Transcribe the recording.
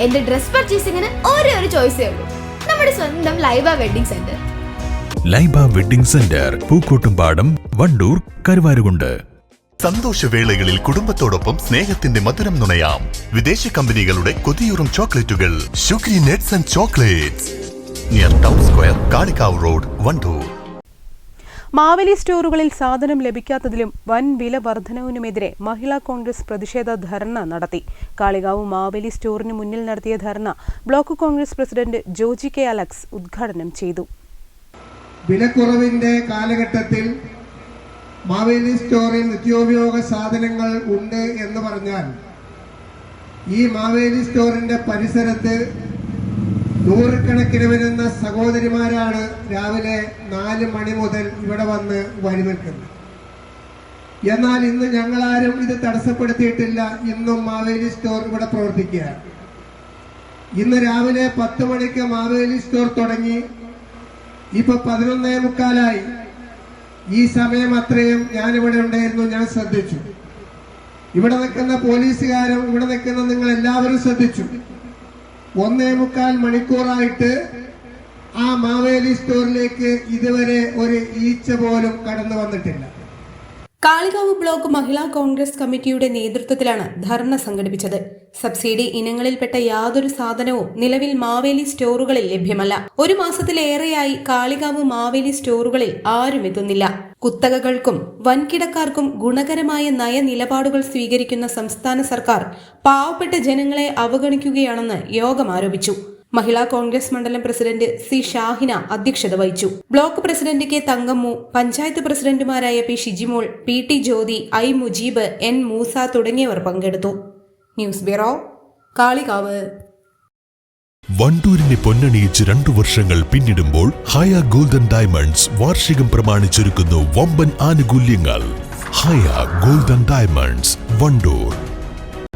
എന്റെ ഡ്രസ് പർച്ചേസിംഗിന് ഒരേ ഒരു ചോയ്സേ ഉള്ളൂ. നമ്മുടെ സ്വന്തം Laiba wedding centre. Laiba wedding centre Pookkottumpadam Wandoor Karuvarakundu. സന്തോഷവേളകളിൽ കുടുംബത്തോടൊപ്പം സ്നേഹത്തിന്റെ മധുരം നുണയാം. വിദേശ കമ്പനികളുടെ കൊതിയൂറും ചോക്ലേറ്റുകൾ. Sugary nuts and chocolates. Near town square Kalikavu road Wandoor. Maveli സ്റ്റോറുകളിൽ സാധനം ലഭിക്കാത്തതിലും വൻ വില വർധനവിനുമെതിരെ മഹിളാ കോൺഗ്രസ് പ്രതിഷേധ ധർണ നടത്തി. കാളികാവ് മാവേലി സ്റ്റോറിന് മുന്നിൽ നടത്തിയ ധർണ block congress president Joji K Alex ഉദ്ഘാടനം ചെയ്തു. വിലക്കുറവിന്റെ കാലഘട്ടത്തിൽ മാവേലി സ്റ്റോറിൽ നിത്യോപയോഗ സാധനങ്ങൾ ഉണ്ട് എന്ന് പറഞ്ഞാൽ ഈ മാവേലി സ്റ്റോറിന്റെ പരിസരത്ത് നൂറുകണക്കിന് വരുന്ന സഹോദരിമാരാണ് രാവിലെ നാല് മണി മുതൽ ഇവിടെ വന്ന് വഴി നിൽക്കുന്നത്. എന്നാൽ ഇന്ന് ഞങ്ങളാരും ഇത് തടസ്സപ്പെടുത്തിയിട്ടില്ല. ഇന്നും മാവേലി സ്റ്റോർ ഇവിടെ പ്രവർത്തിക്കുകയാണ്. ഇന്ന് രാവിലെ പത്ത് മണിക്ക് മാവേലി സ്റ്റോർ തുടങ്ങി. ഇപ്പൊ പതിനൊന്നേ മുക്കാലായി. ഈ സമയം അത്രയും ഞാൻ ഇവിടെ ഉണ്ടായിരുന്നു. ഞാൻ ശ്രദ്ധിച്ചു. ഇവിടെ നിൽക്കുന്ന പോലീസുകാരും ഇവിടെ നിൽക്കുന്ന നിങ്ങൾ എല്ലാവരും ശ്രദ്ധിച്ചു. ഒന്നേ മുക്കാൽ മണിക്കൂറായിട്ട് ആ മാവേലി സ്റ്റോറിലേക്ക് ഇതുവരെ ഒരു ഈച്ച പോലും കടന്നു വന്നിട്ടില്ല. കാളികാവ് ബ്ലോക്ക് മഹിളാ കോൺഗ്രസ് കമ്മിറ്റിയുടെ നേതൃത്വത്തിലാണ് ധർണ സംഘടിപ്പിച്ചത്. സബ്സിഡി ഇനങ്ങളിൽപ്പെട്ട യാതൊരു സാധനവും നിലവിൽ മാവേലി സ്റ്റോറുകളിൽ ലഭ്യമല്ല. ഒരു മാസത്തിലേറെയായി കാളികാവ് മാവേലി സ്റ്റോറുകളിൽ ആരും എത്തുന്നില്ല. കുത്തകകൾക്കും വൻകിടക്കാർക്കും ഗുണകരമായ നയനിലപാടുകൾ സ്വീകരിക്കുന്ന സംസ്ഥാന സർക്കാർ പാവപ്പെട്ട ജനങ്ങളെ അവഗണിക്കുകയാണെന്ന് യോഗം ആരോപിച്ചു. മഹിളാ കോൺഗ്രസ് മണ്ഡലം പ്രസിഡന്റ് സി ഷാഹിന അധ്യക്ഷത വഹിച്ചു. Block president K Thankammu panchayat പ്രസിഡന്റുമാരായ P Shijimol P T Jyothi I Mujeeb N Moosa തുടങ്ങിയവർ പങ്കെടുത്തു. News bureau Kalikavu. വണ്ടൂരിനെ പൊന്നണിയിച്ച് രണ്ടു വർഷങ്ങൾ പിന്നിടുമ്പോൾ ഹയ ഗോൾഡൻ ഡയമണ്ട്സ് വാർഷികം പ്രമാണിച്ചൊരുക്കുന്നു വമ്പൻ ആനുകൂല്യങ്ങൾ. Haya golden diamonds Wandoor.